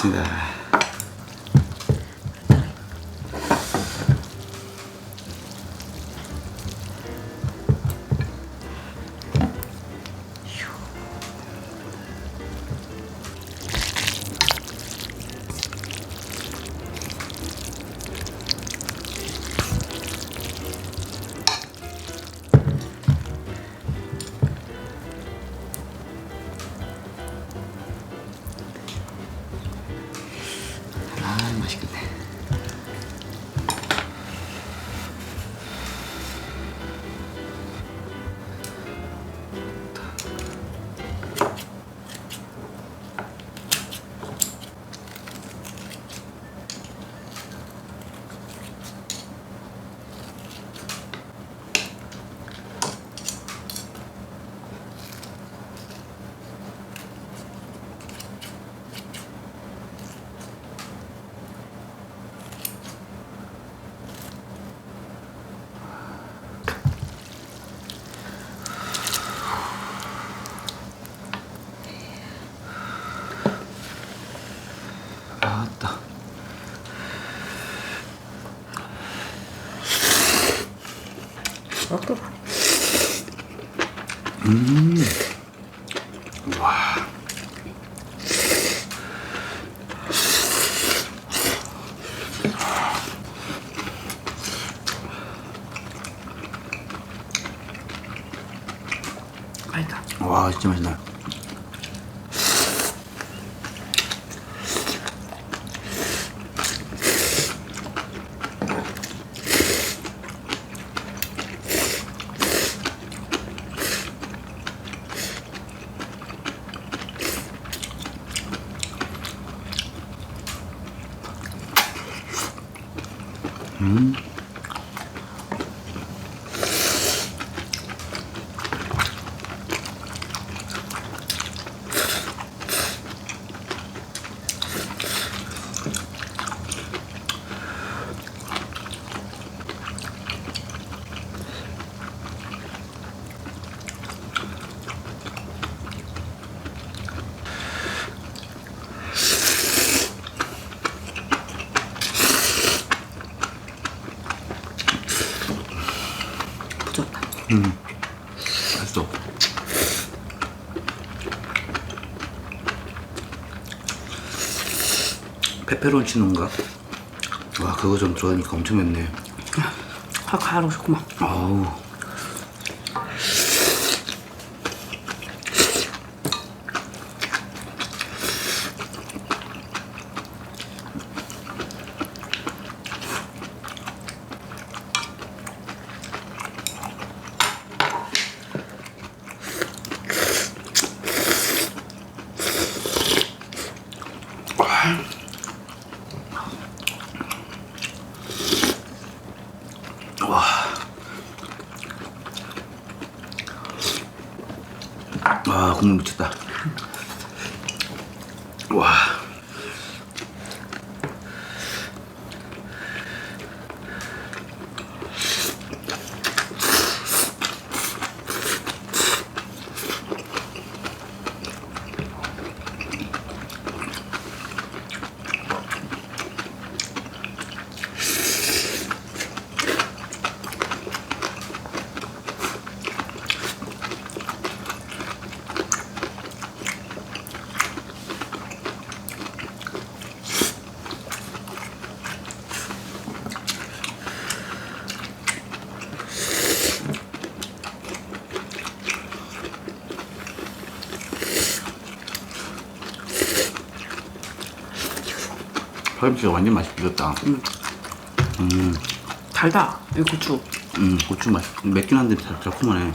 记得 먹어. 음. 와. 맛있다. 와, 진짜 맛있다. 페페론치노인가? 와 그거 좀 좋아하니까 엄청 맵네 확 가로 좋구만. 아우 와. 파김치가 완전 맛있게 익었다. 달다. 이 고추. 음, 고추 맛. 맵긴 한데 달- 달콤하네.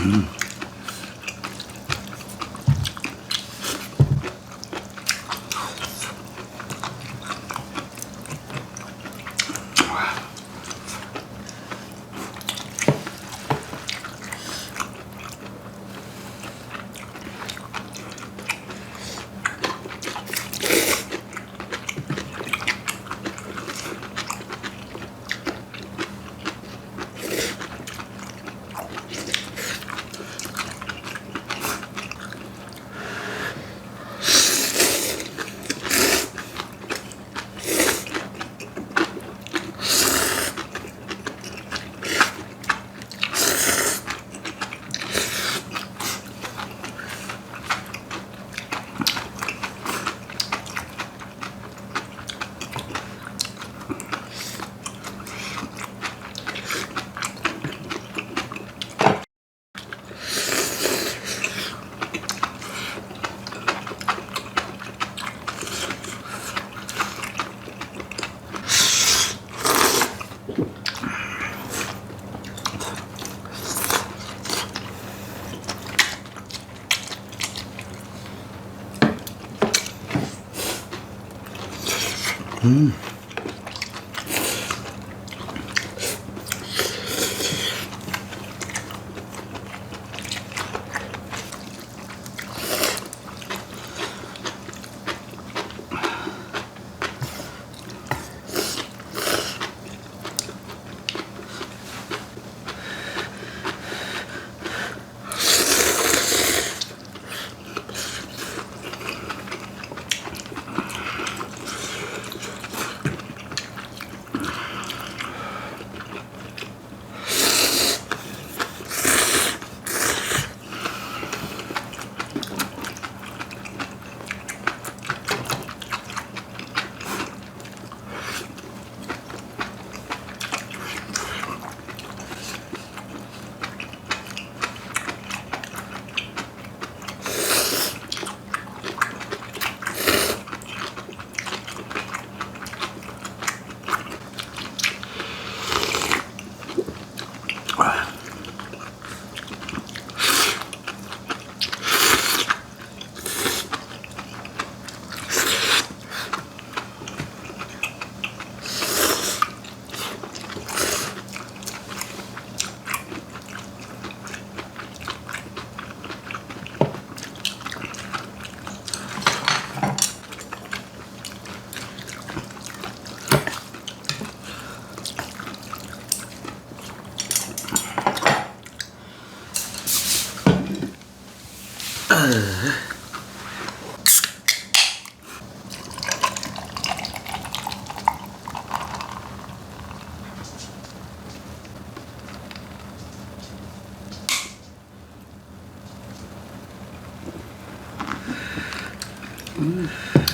Mm-hmm.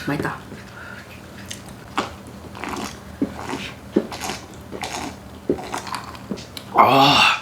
맛있다. 아.